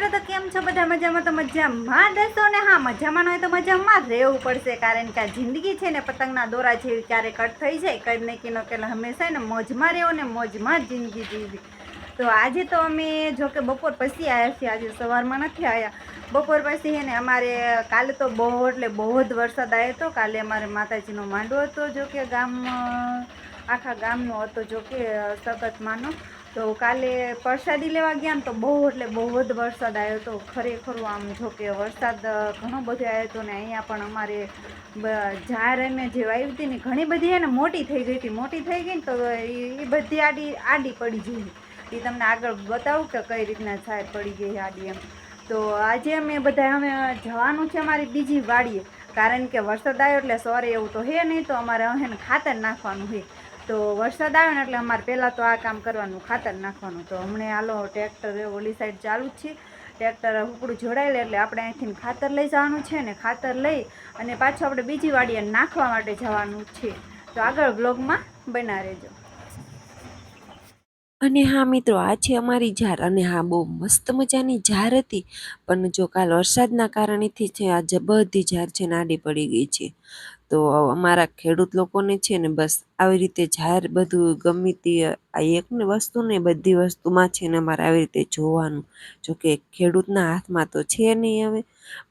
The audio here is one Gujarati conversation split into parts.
મિત્રો, તો કેમ છો બધા? મજામાં? તો મજામાં દેશો ને હા, મજામાં હોય તો મજામાં રહેવું પડશે, કારણ કે આ જિંદગી છે ને પતંગના દોરા જેવી ક્યારેક કટ થઈ જાય, કઈ ને કીનો કે હંમેશા ને મોજમાં રહેવો ને મોજમાં જ જિંદગી જીવી તો આજે તો અમે, જો કે બપોર પછી આવ્યા છીએ, આજે સવારમાં નથી આવ્યા બપોર પછી હે ને અમારે કાલે તો બહુ, એટલે બહુ જ વરસાદ આવ્યો હતો. કાલે અમારે માતાજીનો માંડવો હતો, જો કે ગામ, આખા ગામનો હતો, જો કે સખતમાંનો તો કાલે પ્રસાદી લેવા ગયા તો બહુ, એટલે બહુ જ વરસાદ આવ્યો હતો ખરેખર આમ જો કે વરસાદ ઘણો બધો આવ્યો હતો ને અહીંયા પણ અમારે જાર અમે જે વાવી હતી ને ઘણી બધી એને મોટી થઈ ગઈ હતી. મોટી થઈ ગઈ ને તો એ બધી આડી આડી પડી ગઈ એ તમને આગળ બતાવું કે કઈ રીતના ઝાડ પડી ગઈ આડી એમ. તો આજે અમે બધા અમે જવાનું છે અમારી બીજી વાડીએ. કારણ કે વરસાદ આવ્યો એટલે સોરે એવું તો હે નહીં તો અમારે હે ને ખાતર નાખવાનું છે. તો વરસાદ આવ્યો ને એટલે અમારે પહેલાં તો આ કામ કરવાનું, ખાતર નાખવાનું. તો હમણાં હાલો ટ્રેક્ટર ઓલી સાઈડ ચાલુ જ છે. ટ્રેક્ટર હુકડું જોડાયેલ એટલે આપણે અહીંથી ખાતર લઈ જવાનું છે ને ખાતર લઈ અને પાછું આપણે બીજી વાડીએ નાખવા માટે જવાનું છે. તો આગળ બ્લોગમાં બના રહેજો. અને હા મિત્રો, આ છે અમારી ઝાર અને હા બહુ મસ્ત મજાની ઝાર હતી. પણ જો કાલ વરસાદના કારણેથી છે આ બધી ઝાર છે નાડી પડી ગઈ છે. તો અમારા ખેડૂત લોકોને છે ને બસ આવી રીતે જાહેર બધું ગમે તે, આ એક ને વસ્તુ ને બધી વસ્તુમાં છે ને અમારે આવી રીતે જોવાનું. જો કે ખેડૂતના હાથમાં તો છે નહીં હવે,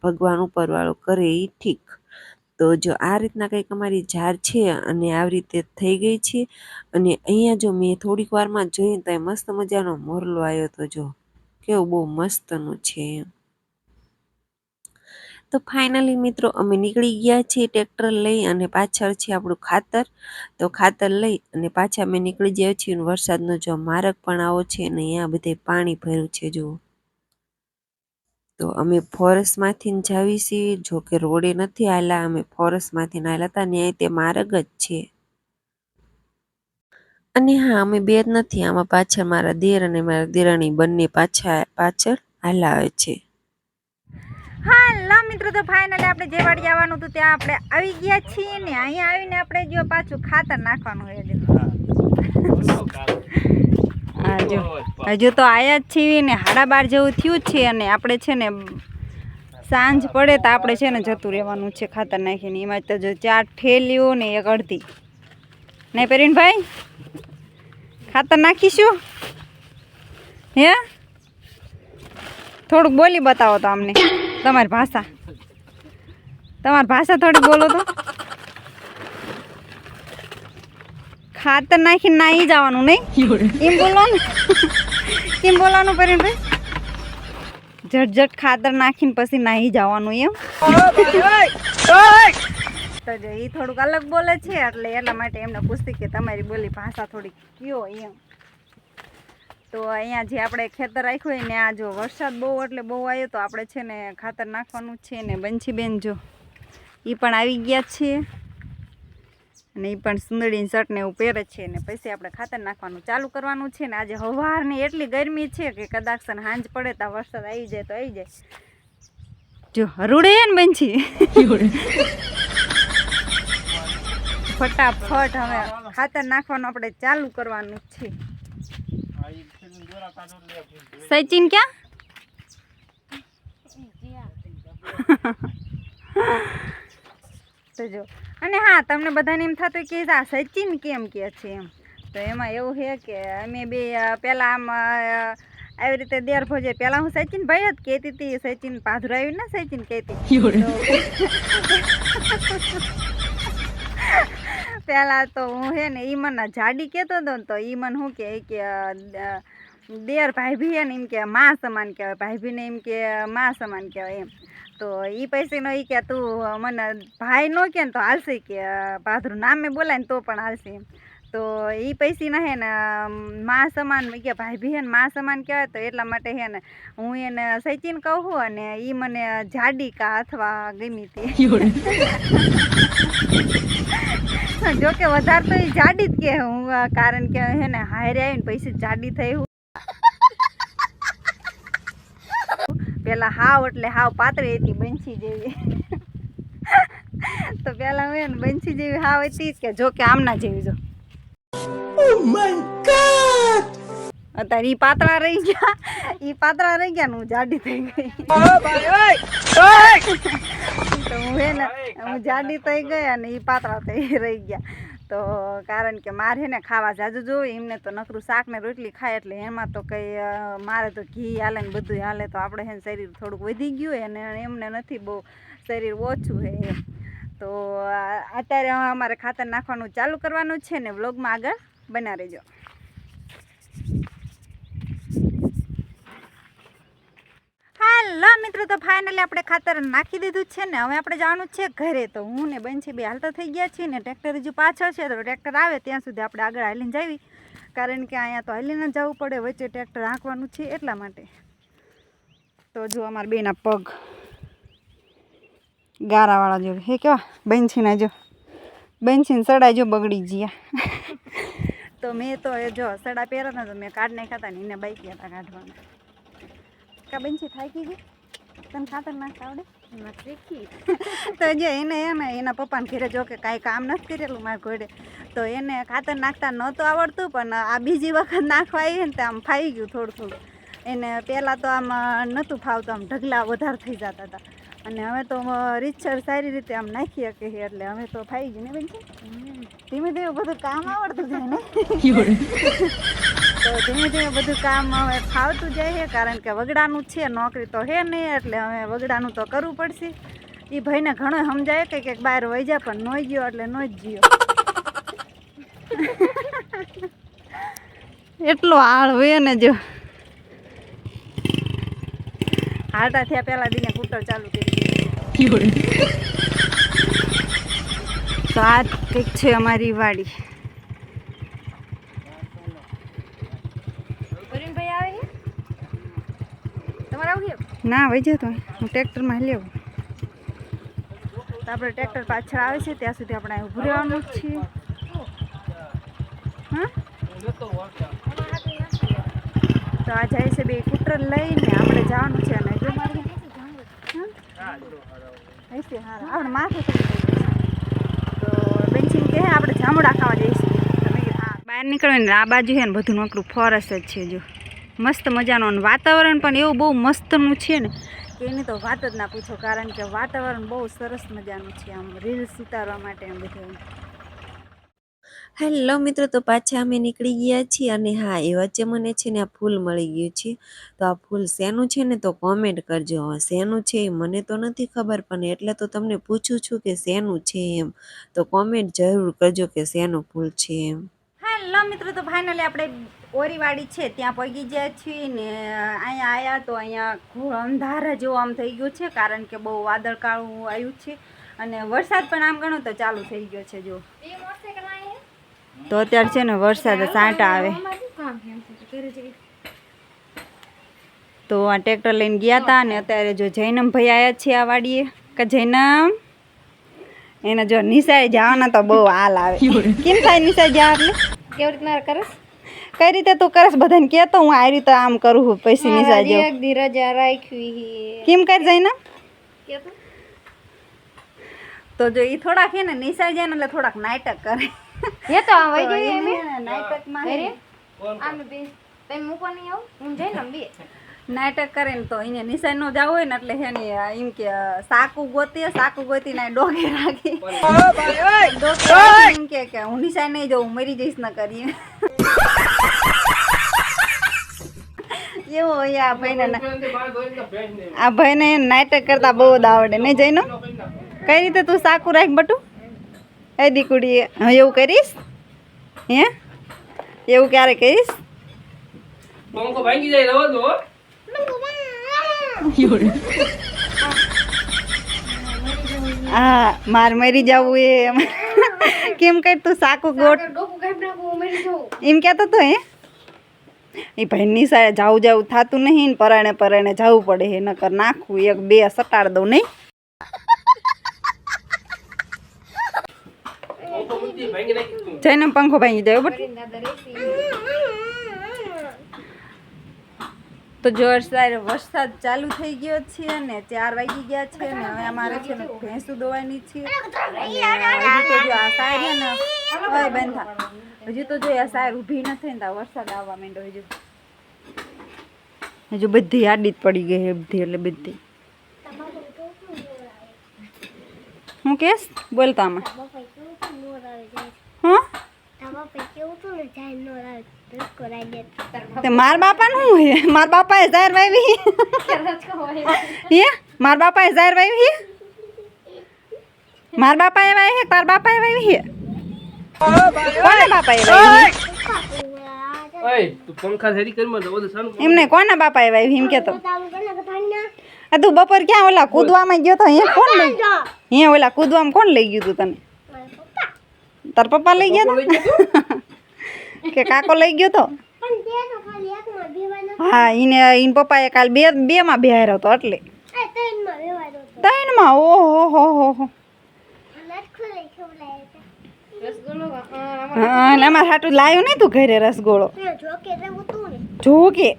ભગવાન ઉપરવાળો કરે એ ઠીક. તો જો આ રીતના કંઈક અમારી ઝાર છે અને આવી રીતે થઈ ગઈ છે, અને અહીંયા જો મેં થોડીક વારમાં જોઈને તો મસ્ત મજાનો મોરલો આવ્યો તો જો, કેવું બહુ મસ્તનું છે એમ. તો ફાઇનલી મિત્રો અમે નીકળી ગયા છીએ ટ્રેક્ટર લઈ અને પાછળ છે આપણું ખાતર. તો ખાતર લઈ અને પાછા અમે નીકળી ગયા છીએ અને વરસાદનો જો મારક પણ આવો છે અને અહીંયા બધે પાણી ભર્યું છે, જુઓ. તો અમે ફોરેસ્ટમાંથી જાવી છીએ, જો કે રોડે નથી આવેલા અમે ફોરેસ્ટમાંથી આવેલા હતા, ન્યાય તે માર્ગ જ છે. અને હા, અમે બે જ નથી, આમાં પાછળ મારા દેર અને મારા દેરાણી બંને પાછા, પાછળ હલાવે છે. હાલો મિત્રો તો ફાઇનલી આપણે જે વાડી હતું ત્યાં આપણે આવી ગયા છીએ ને અહીંયા આવીને આપણે જો પાછું ખાતર નાખવાનું હોય જો. હજુ તો આયા જ છીએ ને હાડા બાર જેવું થયું છે અને આપણે છે ને સાંજ પડે તો આપણે છે ને જતું રહેવાનું છે ખાતર નાખીને. એમાં તો જો ચાર ઠેલીઓ ને એક અડધી. નહીં પરીનભાઈ ખાતર નાખીશું? હે? થોડુંક બોલી બતાવો તો અમને. તમારી ભાષા. તમારી ભાષા થોડી બોલો તો. ખાતર નાખીને નાઈ જવાનું નહીં? એમ બોલવાનું એમ બોલવાનું બોલવાનું ભાઈ. ઝટઝટ ખાતર નાખીને પછી નાહી જવાનું એમ. તો એ થોડુંક અલગ બોલે છે એટલે એટલા માટે એમને પૂછતી કે તમારી બોલી ભાષા થોડીક કયો એમ. તો અહીંયા જે આપણે ખેતર રાખ્યું હોય ને, આ જો વરસાદ બહુ એટલે બહુ આવ્યો તો આપણે છે ને ખાતર નાખવાનું છે ને બંછીબેન જો એ પણ આવી ગયા છે અને એ પણ સુંદરીની શર્ટ ને એવું પહેરે છે ને, પછી આપણે ખાતર નાખવાનું ચાલુ કરવાનું છે ને, આજે હવારની એટલી ગરમી છે કે કદાચ સાંજ પડે તો વરસાદ આવી જાય તો આવી જાય. જો હરુડે ને બંછી ફટાફટ હવે ખાતર નાખવાનું આપણે ચાલુ કરવાનું છે. સચિન ક્યાં તો જો અને હા તમને બધાને એમ થતું કે આ સચિન કેમ કે છે એમ. તો એમાં એવું છે કે અમે બે પહેલાં આમ આવી રીતે દેર ભોજે. પહેલા હું સચિન ભાઈ જ કહેતી હતી સચિન પાધરાવી ને સચિન કહેતી. પહેલાં તો હું હે ને ઈ મને જાડી કહેતો હતો ને તો ઈ મને શું કે કે દેર ભાઈ ભી હે ને એમ કે માં સમાન કહેવાય ભાઈ ભીને એમ કે માં સમાન કહેવાય એમ. તો એ પૈસીનો એ કે તું મને ભાઈ નો કે ને તો હાલશે કે પાધરું નામે બોલાય ને તો પણ હાલશે એમ. તો ઈ પૈસીના હે ને માં સમાન કે ભાઈ ભી હે ને માં સમાન કહેવાય તો એટલા માટે હે ને, હું એને સચિન કહું છું અને એ મને જાડી કા અથવા ગમી તે. જોકે વધારે તો એ જાડી જ કે હું કારણ કે હે ને, હારે આવીને પછી જાડી થઈ પેલા હાવ એટલે હાવ પાતળી હતી બંછી જેવી. તો પેલા હું એને બંછી જેવી હાવ હતી કે જો કે આમના જેવી જો. અત્યારે ઈ પાતળા રહી ગયા. ઈ પાતળા રહી ગયા ને હું જાડી થઈ ગઈ. તો હું હે ને હું જાડી થઈ ગઈ અને ઈ પાતળા થઈ રહી ગયા. તો કારણ કે મારે ને ખાવા જાજુ જોઈએ, એમને તો નકરું શાક ને રોટલી ખાય એટલે એમાં તો કંઈ મારે તો ઘી હાલે ને બધું હાલે, તો આપણે હે શરીર થોડુંક વધી ગયું અને એમને નથી બહુ શરીર ઓછું હે એમ. તો અત્યારે અમારે ખાતર નાખવાનું ચાલુ કરવાનું છે ને વ્લોગમાં આગળ. બના રહેજો. હાલો મિત્રો તો ફાઇનલી આપણે ખાતર નાખી દીધું છે ને. હવે આપણે જવાનું છે ઘરે. તો હું ને બનશી બે હાલતા થઈ ગયા છીએ ને ટ્રેક્ટર હજુ પાછળ છે. તો ટ્રેક્ટર આવે ત્યાં સુધી આપણે આગળ હાલીને જાવી કારણ કે અહીંયા તો હાલીને જવું પડે વચ્ચે ટ્રેક્ટર હાંકવાનું છે એટલા માટે. તો જો અમારા બેના પગ ગારાવાળા જો હે કેવા? બેનછીના જો. બેનછીને સડા જો બગડી ગયા. તો મેં તો એ જો સડા પહેર્યા તો મેં કાઢ નાખ્યા હતા ને એને બાઈક હતા કાઢવાના. કા બેનછી થાકી ગઈ તને ખાતર નાખતા આવડે તો જે એને એને એના પપ્પાને ઘેરે જો કે કાંઈ કામ નથી કરેલું મારા ઘોડે તો એને ખાતર નાખતા નહોતું આવડતું પણ આ બીજી વખત નાખવા આવી ને તો આમ ફાઈ ગયું થોડું થોડું એને પહેલાં તો આમ નહોતું ફાવતું આમ ઢગલા વધારે થઈ જતા હતા અને હવે તો રીતસર સારી રીતે આમ નાખી શકે છે એટલે હવે તો ફાઈ ગયું ને બેન ધીમે ધીમે બધું કામ આવડતું જાય ને તો ધીમે ધીમે બધું કામ હવે ફાવતું જાય છે કારણ કે વગડાનું છે નોકરી તો હે નહીં એટલે હવે વગડાનું તો કરવું પડશે. એ ભાઈને ઘણો સમજાય કે કંઈક બહાર વહી જાય પણ નોઈ ગયો એટલે નો જ ગયો. એટલો આળ હોય ને જો. હાલતા થયા પહેલાં દીને કૂટર ચાલુ કરી તો આ કંઈક છે અમારી વાડી પ્રવીણભાઈ આવે છે તમારે આવું છે ના વહી જતો હું. ટ્રેક્ટરમાં લેવું તો આપણે ટ્રેક્ટર પાછળ આવે છે, ત્યાં સુધી આપણે ઊભું રહેવાનું જ છીએ. તો આ જાય છે બે કૂટર લઈને, આપણે જવાનું છે અને જો. આપણે માથે તો બેનચીન કહે, આપણે જામડા ખાવા જઈશું. બહાર નીકળવાની આ બાજુ છે ને, બધું નોકરું, ફોરેસ્ટ જ છે જો. મસ્ત મજાનું અને વાતાવરણ પણ એવું બહુ મસ્તનું છે ને કે એની તો વાત જ ના પૂછો કારણ કે વાતાવરણ બહુ સરસ મજાનું છે આમ રીલ્સ ઉતારવા માટે એમ બધું. હેલો મિત્રો તો પાછા અમે નીકળી ગયા છીએ અને હા એ વચ્ચે મને છે ને આ ફૂલ મળી ગયું છે તો આ ફૂલ શેનું છે ને તો કોમેન્ટ કરજો શેનું છે એ મને તો નથી ખબર પણ એટલે તો તમને પૂછું છું કે શેનું છે એમ તો કોમેન્ટ જરૂર કરજો કે શેનું ફૂલ છે એમ. હેલો મિત્રો તો ફાઇનલી આપણે ઓરીવાડી છે ત્યાં પગી ગયા છીએ ને અહીંયા આવ્યા તો અહીંયા ઘોર અંધાર જેવું આમ થઈ ગયું છે કારણ કે બહુ વાદળકાળું આવ્યું છે અને વરસાદ પણ આમ ગણો તો ચાલુ થઈ ગયો છે જો. તો અત્યારે છે ને વરસાદ સાંટા આવે. છે છે તો આ ટ્રેક્ટર લઈને ગયા હતા અને અત્યારે જો જૈનમ ભાઈ આવ્યા છે આ વાડીએ. કે જૈનમ? એને જો નિશાએ જવાના તો બહુ હાલ આવે. કેમ થાય નિશાએ જવા એટલે? કેવી રીતના કરસ? કઈ રીતે તું કરસ? બધાને કહેતો હું આ રીતે આમ કરું છું પૈસી ની સાજો એક દી રજા રાખવી કેમ કર જૈનમ ને તો? તો જો એ થોડાક હે ને નિસાઈ જાય ને એટલે થોડાક નાટક કરે. હે તો આ વઈ તો જઈએ અમે એને? હે આમ બે. તઈ મૂકો નહીં આવું? હું જઈ ને બે. નાટક કરે ને તો અહીંયા નિશાળ નો જાવ હોય ને એટલે હે ને એમ કે સાકુ ગોતી સાકુ ગોતી ને ડોગે રાખી. એમ કે કે હું નિશાળ નહીં જાઉં મરી જઈશ ન કરીએ. એવો આ ભાઈને આ ભાઈને નાટક કરતા બહુ જ આવડે. નહીં જઈનો કઈ રીતે તું સાકું રાખ બટુ? એ દીકુડી હા એવું કરીશ? હે? એવું ક્યારે કરીશ? પંખો ભાંગી જાય રવા દો હા. માર મરી જવું એ કેમ કઈ તું સાકું ગોટ એમ કહેતો તો હે. એ ભાઈની સાડે જાવું જાવું થતું નહીં ને પરાણે પરાણે જવું પડે હે નકર નાખવું એક બે સટાડ દઉં નહીં. જઈને પંખો ભાંગી જાય બટ. તો જોરદાર વરસાદ ચાલુ થઈ ગયો છે ને ચાર વાગી ગયા છે ને હવે અમારે છે ને ભેંસું દોવાની છે હજુ તો જો આ સાર છે ને બંધા હજી તો જો આ સાર ઊભી ને આ વરસાદ આવવા માંડ્યો હજુ હજુ બધી આડી જ પડી ગઈ બધી એટલે બધી હું કેસ બોલતા આમાં હું માર બાપા નું હે માર બાપાએ જાહેર વાવી હે? માર બાપાએ જાહેર વાવી હે માર એ વાવી હે તાર બાપાએ વાવી હે? કોના બાપા વાવી ઓય તું પંખા કરી સાનું એમને કોના બાપાએ વાવી એમ કેતો? આ તું બપોર ક્યાં ઓલા કૂદવામાં ગયો તો હે કોણ લઈ હે ઓલા કૂદવામાં કોણ લઈ ગયું તું તને? તાર પપ્પા લઈ ગયા કે કાકો લઈ ગયો તો? હા એને ઈન પપ્પાએ કાલ બે બે માં બેહાર હતો એટલે. ત્રણમાં ઓહો હો હો હો. હા અને અમારે હાટું લાવ્યું નહીં તું ઘરે રસગોળો. જો કે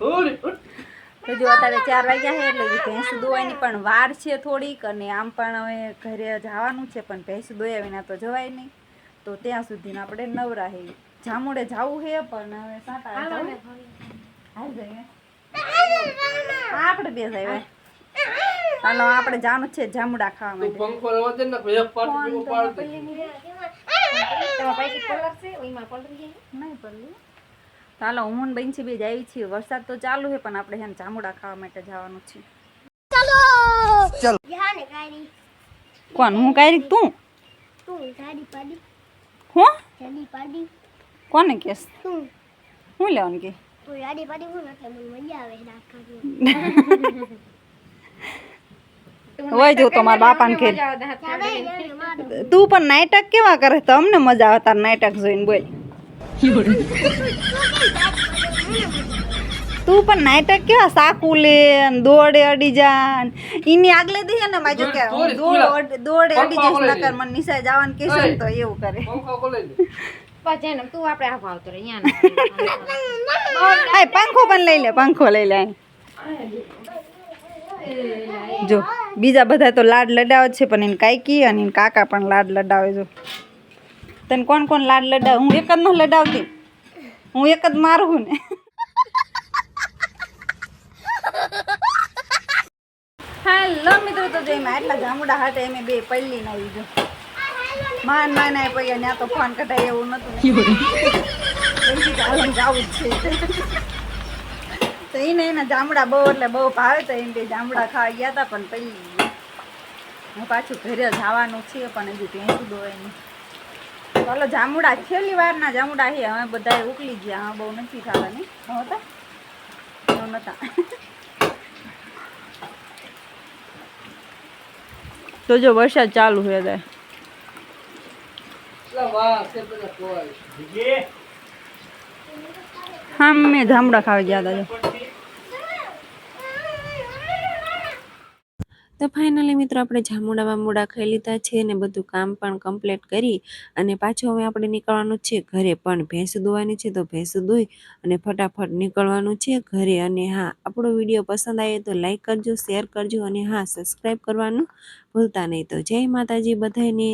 ઓય, ઓય. તો જો અત્યારે ચાર વાગ્યા છે એટલે ભેંસ દોવાની પણ વાર છે થોડીક અને આમ પણ હવે ઘરે જવાનું છે પણ ભેંસ દોયા વિના તો જવાય નહીં. તો ત્યાં સુધી આપણે નવરા હે. જામુડે જવું છે પણ હવે સાટા હાલ જઈએ. આપણે બે જાય હાલો આપણે જવાનું છે જામુડા ખાવા તું માટે. પંખો રવા દે ને પાટ જેવો પાડ દે. નહીં પલ્લી ચાલો હું બન છે બે જાય છીએ. વરસાદ તો ચાલુ છે પણ આપણે હેન ચામડા જામુડા ખાવા માટે જવાનું છે. કોણ હું કાંઈ તું? હું? કોને કેસ હું લેવાનું કે? હોય જો તો મારા બાપાને કે તું પણ નાટક કેવા કરે? તો અમને મજા આવે તાર નાટક જોઈને બોલ. તું પણ નાટક કેવા સાકુ લે દોડે અડી જાન ને. ઈની આગલે દઈએ ને માજો કે દોડ, અડી જઈશ નકર મને નિસાય જવાનું કહેશો તો એવું કરે. તું આપણે આ ભાવતો રે અહીંયા આય પંખો પણ લઈ લે પંખો લઈ લે આય. જો બીજા બધા તો લાડ લડાવે છે પણ એને કાકી અને એને કાકા પણ લાડ લડાવે જો. તને કોણ કોણ લાડ લડાવ? હું એક જ ન લડાવતી. હું એક જ મારું ને. હેલો મિત્રો તો જઈ એટલા જામુડા હાટે એમ બે પલ્લી ના આવી માન માન આય પૈયા ત્યાં તો ફોન કઢાય એવું નતું જાવું જ છે. તો એને એના જામડા બહુ એટલે બહુ ભાવે તો એમ બે જામડા ખાવા ગયા હતા પણ પછી હું પાછું ઘરે જવાનું છે પણ હજુ ભેંસું દો નહીં ચાલો જામુડા છેલ્લી વારના જામુડા છે. હવે બધા ઉકલી ગયા. હા બહુ નથી ખાવાની. હતા બહુ નતા તો. જો વરસાદ ચાલુ છે કોઈ હા મેં જામડા ખાવા ગયા હતા તો ફાઇનલી મિત્રો આપણે જામુડા મૂડા ખાઈ લીધા છે અને બધું કામ પણ કમ્પ્લીટ કરી અને પાછું હવે આપણે નીકળવાનું છે ઘરે. પણ ભેંસ દોવાની છે તો ભેંસ દોઈ અને ફટાફટ નીકળવાનું છે ઘરે. અને હા, આપણો વીડિયો પસંદ આવે તો લાઈક કરજો શેર કરજો અને હા સબસ્ક્રાઈબ કરવાનું ભૂલતા નહીં. તો જય માતાજી બધાને.